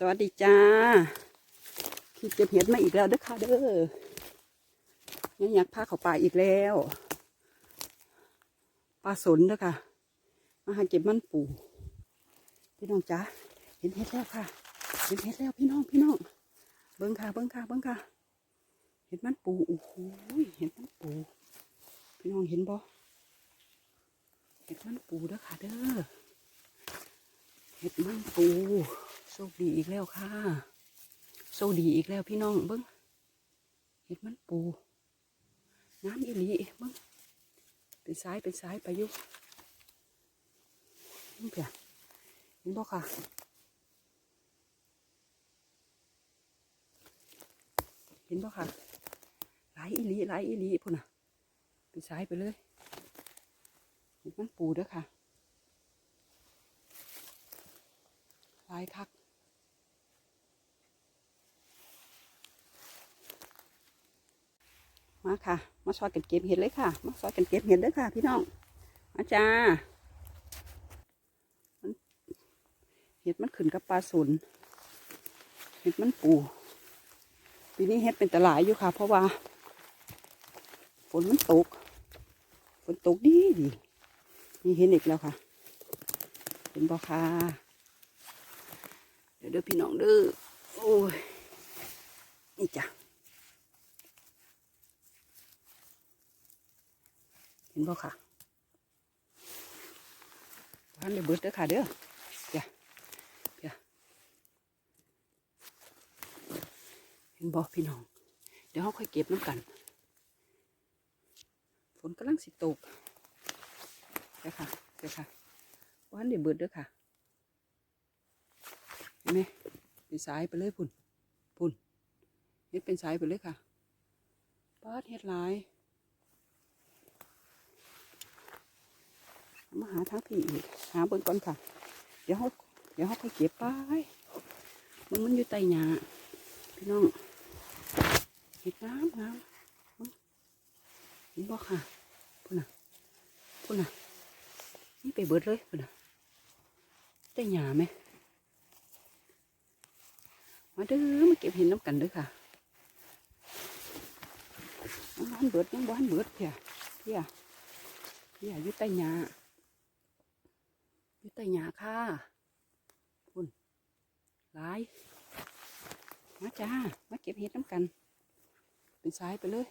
สวัสดีจ้าคิดจะเห็ดมาอีกแล้วเด้อค่ะเด้อยังอยากพาเขาป่าอีกแล้วปลาสนเด้อค่ะ มาหาเก็บมันปูพี่น้องจ้าเห็นเห็ดแล้วค่ะ เห็นเห็ดแล้วพี่น้องพี่น้องเบิ้งค่ะเบิ้งค่ะเบิ้งค่ะ เห็นมันปูโอ้โหเห็นมันปูพี่น้องเห็นบ่เห็ดมันปูเด้อค่ะเด้อเห็ดมันปู โชคดีอีกแล้วค่ะโชคดีอีกแล้วพี่น้องเบิ้งเห็ดมันปูน้ำอีหลีเบิ้งเป็นสายเป็นสายไปยุนี่เพียเห็นบ่ค่ะเห็นบ่ค่ะหลายอีหลีหลายอีหลีพุ่นน่ะเป็นสายไปเลยเห็ดมันปูเด้อค่ะหลายคัก มาค่ะ มาซอยกันเก็บเห็ดเลยค่ะ มาซอยกันเก็บเห็ดเด้ค่ะ พี่น้อง มาจ้า เห็ดมันขึ้นกับปลาสุนเห็ดมันปูปีนี้เห็ดเป็นตลายอยู่ค่ะ เพราะว่า ฝนมันตก ฝนตกดีดีนี่เห็นอีกแล้วค่ะ เห็นบ่ค่ะ เดี๋ยวเด้อพี่น้องเด้อ โอ้ย นี่จ้ะ ห็นบ่ค่ะพันเลยเบิดเด้อค่ะเด้อเดี๋ยวเดี๋ยวเห็นบ่พี่น้อง เดี๋ยวเขาค่อยเก็บน้ำกัน ฝนกำลังสิตกเดี๋ยวค่ะเดี๋ยวค่ะพันเลยเบิดเด้อค่ะเห็นไหมเป็นสายไปเลยพุ่นพุ่นเฮ็ดเป็นสายไปเลยค่ะป้าดเฮ็ดลาย มาหาทางพี่อีกหาเบิ่งก่อนค่ะ เดี๋ยวเขาเดี๋ยวเขาค่อยเก็บไปมันมันอยู่ใต้หญ้าพี่น้องเห็ดน้ำน้ำมึงเห็นบ่ค่ะพุ่นน่ะพุ่นน่ะนี่ไปเบิดเลยพุ่นน่ะใต้หญ้าไหมมาเด้อมาเก็บเห็ดน้ำกันเด้อค่ะยังบ้านเบิดยังบ้านเบิดเพียเพียเพียอยู่ใต้หญ้า อยู่ใต้หญ้าค่ะคุณหลาย มาจ้า มาเก็บเห็ดน้ำกัน เป็นสายไปเลย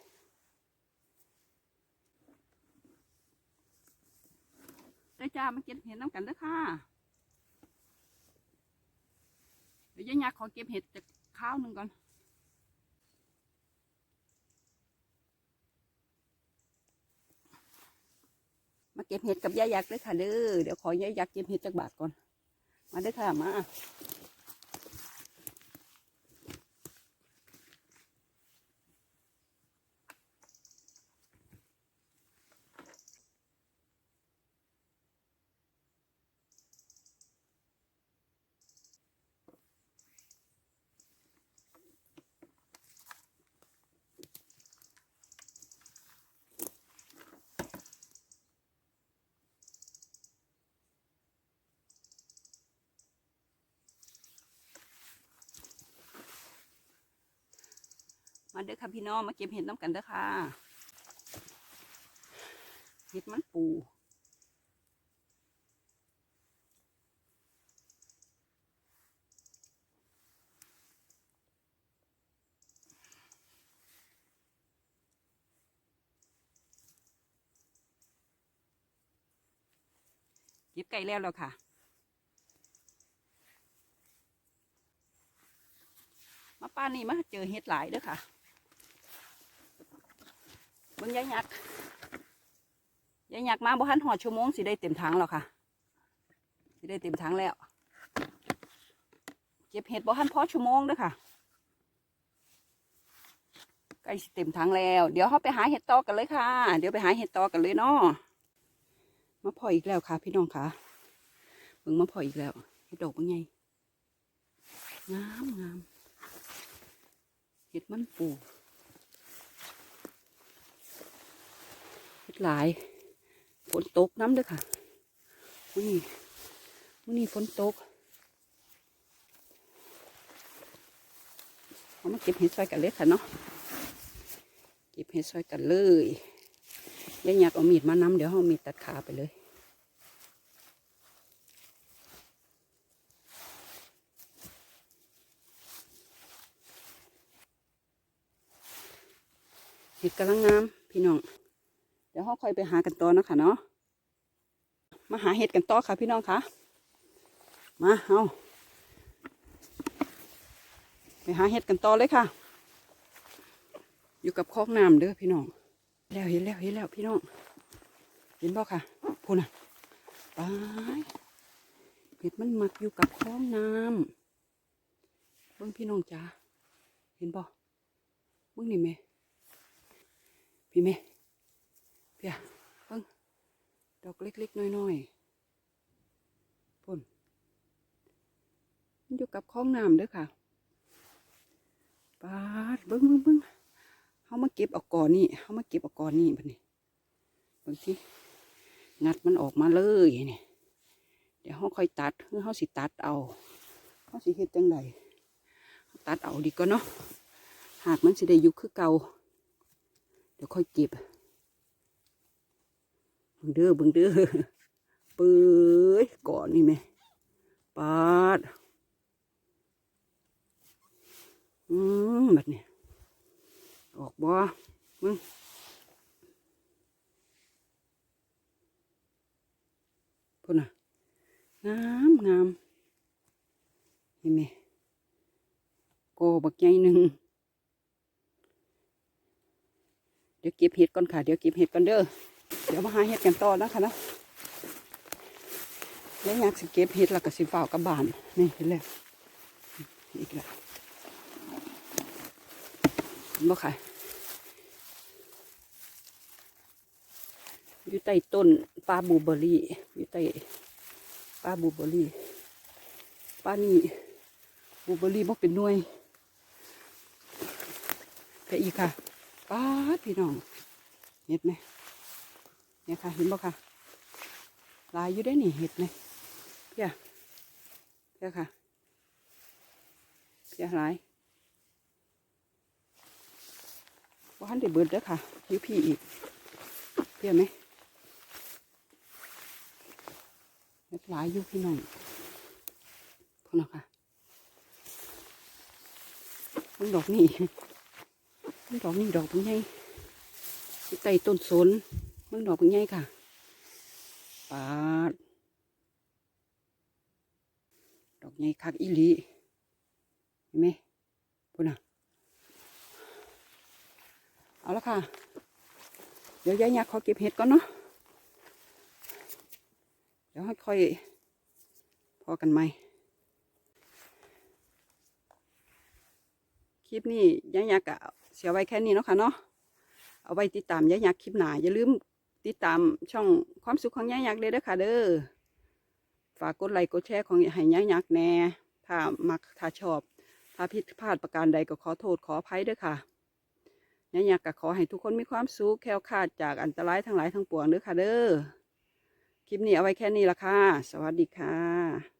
ได้จ้า มาเก็บเห็ดน้ำกันเด้อค่ะเดี๋ยวยายยักษ์ขอเก็บเห็ดจากข้าวหนึ่งก่อน มาเก็บเห็ดกับยายยักษ์ด้วยค่ะเด้อเดี๋ยวขอยายยักษ์เก็บเห็ดจากบาทก่อน มาด้วยค่ะมา มาเด้อค่ะพี่น้องมาเก็บเห็ดน้ำกันเด้อค่ะเห็ดมันปูเก็บไก่แล้วแล้วค่ะ มาป้านนี่มาเจอเห็ดหลายเด้อค่ะ เบิ่งยายยักษ์ยายยักษ์มาบ่ทันหอดชั่วโมงสิได้เต็มถังแล้วค่ะสิได้เต็มถังแล้ว เก็บเห็ดบ่ทันพอชั่วโมงเด้อค่ะใกล้สิเต็มถังแล้ว เดี๋ยวเราไปหาเห็ดตอกันเลยค่ะ เดี๋ยวไปหาเห็ดตอกันเลยเนาะมาพออีกแล้วค่ะ พี่น้องค่ะเบิ่งมาพออีกแล้วเห็ดดอกเป็นไงงามงามเห็ดมันปู หลายฝนตกน้ำด้อค่ะมื้อนี้มื้อนี้ฝนตกเอามาเก็บเห็ดซอยกันเลยค่ะเนาะเก็บเห็ดซอยกันเลยยายอยากเอามีดมาน้ำเดี๋ยวเอามีดตัดขาไปเลยเห็ดกำลังงามพี่น้อง ดี๋ยวเราค่อยไปหากันต่อนะคะเนาะมาหาเห็ดกันต่อค่ะพี่น้องคะมาเอาไปหาเห็ดกันต่อเลยค่ะ อยู่กับคอกน้ำเด้อพี่น้องแล้วเห็นแล้วเห็นแล้วพี่น้องเห็นบ่ค่ะพูน่ะไปเห็ดมันมักอยู่กับคลองน้ำเบิ่งพี่น้องจ้าเห็นบ่เบิ่งนี่แม่พี่แม่ พี่ยเบิ่งดอกเล็กๆน้อยๆพุ่นมันอยู่กับคลองน้ำเด้อค่ะปาดเบิ่งเบิ่งเบิ่งเขามาเก็บเอาก่อนนี่เขามาเก็บเอาก่อนนี่บัดนี้บิ่งสิงัดมันออกมาเลยนี่เดี๋ยวเขาค่อยตัดเพื่อเขาสิตัดเอาเขาสิเฮ็ดจังไดตัดเอาดีก็เนาะหากมันสิได้ยู่คือเก่าเดี๋ยวค่อยเก็บ งเด้อเบิ่งเด้อเปื่อยก่อนนี่ไหมปาดอืมแบบนี้ออกบ่มึงพุ่นน่ะงามงามเห็นไหมโกบักใหญ่หนึ่งเดี๋ยวเก็บเห็ดก่อนค่ะ เดี๋ยวเก็บเห็ดก่อนเด้อ เดี๋ยวมาหาเห็ดกันต่อนะคะนะแล้วอยากสิเก็บเห็ดแล้วก็สิฝ้ากลับบานนี่เห็นแล้วอีกแล้วบ่ค่ะอยู่ใต้ต้นปลาบูเบอรี่อยู่ใต้ปลาบูเบอรี่ปลานี่บูเบอรี่บ่เป็นหน่วยแต่อีกค่ะป้าพี่น้องเห็ดไหม เนี่ยค่ะเห็นบ่ค่ะลายอยู่ได้นี่เห็ดไหมเพียเพียค่ะเพียลายว่าหันได้เบิดเด้อค่ะยูพี่อีกเพียไหมเห็ดลายอยู่พี่น้องพวกน้อค่ะมันดอกนี่มันดอกนี่ดอกเป็นไงอยู่ใต้ต้นสน มันดอกเป็นไงค่ะปาดดอกใหญ่คักอีหลีเห็นไหมพูดนะเอาละค่ะ เดี๋ยวยายยักษ์ขอเก็บเห็ดก่อนเนาะเดี๋ยวค่อยๆพอกันไหมคลิปนี้ยายยักษ์เสียไว้แค่นี้เนาะค่ะเนาะเอาไว้ติดตามยายยักษ์คลิปหนาอย่าลืม ติดตามช่องความสุขของยายยักษ์เลยเด้อค่ะ เด้อฝากกดไลค์กดแชร์ของให้ยายยักษ์แน่ถ้ามักถ้าชอบ ถ้าผิดพลาดประการใดก็ขอโทษขออภัยเด้อค่ะยายยักษ์ก็ขอให้ทุกคนมีความสุขแคล้วคลาดจากอันตรายทั้งหลายทั้งปวงเด้อค่ะ เด้อคลิปนี้เอาไว้แค่นี้ละค่ะ สวัสดีค่ะ